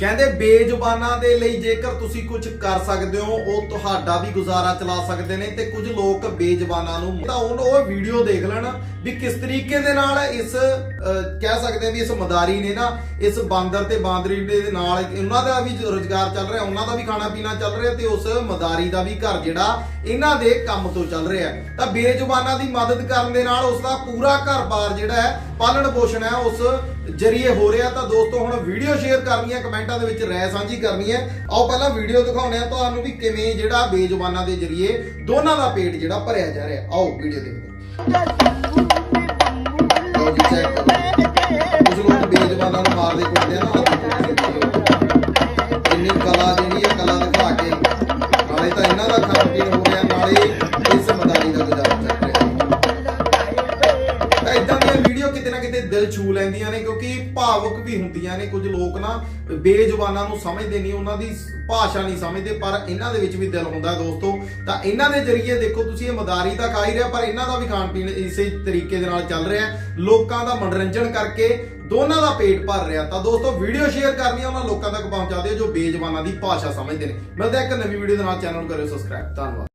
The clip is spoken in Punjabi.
ਕਹਿੰਦੇ ਬੇਜ਼ੁਬਾਨਾਂ ਦੇ ਲਈ ਜੇਕਰ ਤੁਸੀਂ ਕੁਝ ਕਰ ਸਕਦੇ ਹੋ, ਉਹ ਤੁਹਾਡਾ ਵੀ ਗੁਜ਼ਾਰਾ ਚਲਾ ਸਕਦੇ ਨੇ ਤੇ ਕੁਝ ਲੋਕ ਬੇਜ਼ੁਬਾਨਾਂ ਨੂੰ ਤਾਂ ਉਹ ਵੀਡੀਓ ਦੇਖ ਲੈਣ ਵੀ ਕਿਸ ਤਰੀਕੇ ਦੇ ਨਾਲ ਇਸ ਕਹਿ ਸਕਦੇ ਆ ਵੀ ਇਸ ਮਦਾਰੀ ਨੇ ਨਾ, ਇਸ ਬਾਂਦਰ ਤੇ ਬਾਂਦਰੀ ਦੇ ਨਾਲ ਉਹਨਾਂ ਦਾ ਵੀ ਰੋਜ਼ਗਾਰ ਚੱਲ ਰਿਹਾ, ਉਹਨਾਂ ਦਾ ਵੀ ਖਾਣਾ ਪੀਣਾ ਚੱਲ ਰਿਹਾ ਤੇ ਉਸ ਮਦਾਰੀ ਦਾ ਵੀ ਘਰ ਜਿਹੜਾ ਇਹਨਾਂ ਦੇ ਕੰਮ ਤੋਂ ਚੱਲ ਰਿਹਾ। ਤਾਂ ਬੇਜ਼ੁਬਾਨਾਂ ਦੀ ਮਦਦ ਕਰਨ ਦੇ ਨਾਲ ਉਸ ਦਾ ਪੂਰਾ ਘਰ-ਬਾਰ ਜਿਹੜਾ ਹੈ ਪਾਲਣ ਪੋਸ਼ਣ ਹੈ, ਉਸ ਜਰੀਏ ਹੋ ਰਿਹਾ। ਤਾਂ ਦੋਸਤੋ, ਹੁਣ ਵੀਡੀਓ ਸ਼ੇਅਰ ਕਰਨੀ ਹੈ ਕਮੈਂਟ ਦੇ ਵਿੱਚ ਰਾਏ ਸਾਂਝੀ ਕਰਨੀ ਹੈ। ਆਓ ਪਹਿਲਾਂ ਵੀਡੀਓ ਦਿਖਾਉਣੇ ਆ ਤੁਹਾਨੂੰ ਵੀ ਕਿਵੇਂ ਜਿਹੜਾ ਬੇਜ਼ੁਬਾਨਾਂ ਦੇ ਜਰੀਏ ਦੋਨਾਂ ਦਾ ਪੇਟ ਜਿਹੜਾ ਭਰਿਆ ਜਾ ਰਿਹਾ। ਆਓ ਵੀਡੀਓ ਦੇਖੋ। ਲਓ ਜੀ ਚੈੱਕ ਕਰੋ। ਕੁਝ ਲੋਕ ਬੇਜ਼ੁਬਾਨਾਂ ਨੂੰ ਮਾਰਦੇ ਕੁੱਟਦੇ ਆ ਨਾ ਇੰਨੀ ਕਲਾ ਜਿਹੜੀ ਇਦਾਂ ਦੀਆਂ ਵੀਡੀਓ ਕਿਤੇ ਨਾ ਕਿਤੇ ਦਿਲ ਛੂ ਲੈਂਦੀਆਂ ਨੇ, ਕਿਉਂਕਿ ਭਾਵੁਕ ਵੀ ਹੁੰਦੀਆਂ ਨੇ। ਕੁਝ ਲੋਕ ਨਾ ਬੇਜ਼ੁਬਾਨਾਂ ਨੂੰ ਸਮਝਦੇ ਨਹੀਂ, ਉਹਨਾਂ ਦੀ ਭਾਸ਼ਾ ਨਹੀਂ ਸਮਝਦੇ, ਪਰ ਇਹਨਾਂ ਦੇ ਵਿੱਚ ਵੀ ਦਿਲ ਹੁੰਦਾ ਦੋਸਤੋ। ਤਾਂ ਇਹਨਾਂ ਦੇ ਜਰੀਏ ਦੇਖੋ, ਤੁਸੀਂ ਇਹ ਮਦਾਰੀ ਤਾਂ ਖਾ ਹੀ ਰਿਹਾ, ਪਰ ਇਹਨਾਂ ਦਾ ਵੀ ਖਾਣ ਪੀਣ ਇਸੇ ਤਰੀਕੇ ਦੇ ਨਾਲ ਚੱਲ ਰਿਹਾ ਲੋਕਾਂ ਦਾ ਮਨੋਰੰਜਨ ਕਰਕੇ ਦੋਨਾਂ ਦਾ ਪੇਟ ਭਰ ਰਿਹਾ। ਤਾਂ ਦੋਸਤੋ, ਵੀਡੀਓ ਸ਼ੇਅਰ ਕਰਨੀ ਹੈ ਉਹਨਾਂ ਲੋਕਾਂ ਤੱਕ ਪਹੁੰਚਾ ਦਿਓ ਜੋ ਬੇਜ਼ੁਬਾਨਾਂ ਦੀ ਭਾਸ਼ਾ ਸਮਝਦੇ ਨੇ। ਮਿਲਦਾ ਇੱਕ ਨਵੀਂ ਵੀਡੀਓ ਦੇ ਨਾਲ। ਚੈਨਲ ਨੂੰ ਕਰਿਓ ਸਬਸਕ੍ਰਾਈਬ। ਧੰਨਵਾਦ।